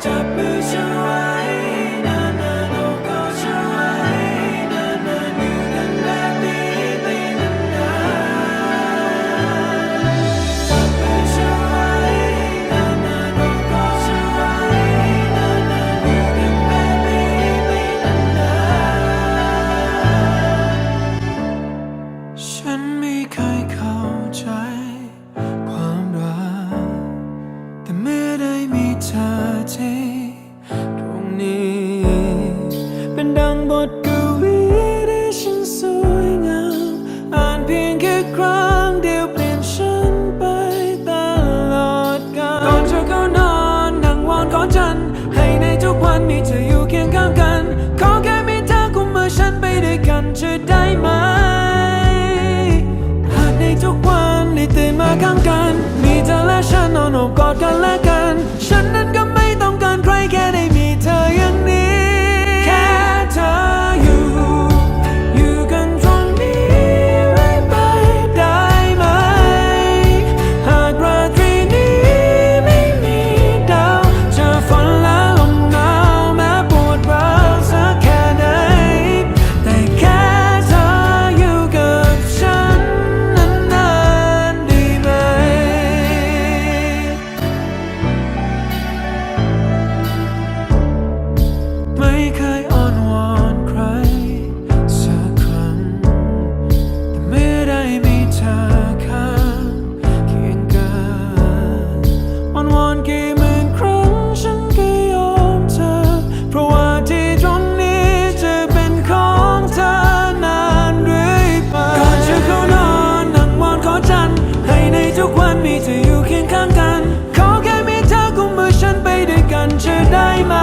Top Moves Your ช่ได้ไหม หากในทุกวันได้ตื่นมาข้างกัน มีเธอและฉันนอนอบกอดกันและกัน ฉันนั้น ทุกวันมีเธออยู่เคียงข้างกัน ขอแค่มีเธอกุมมือฉันไปด้วยกันเธอได้ไหม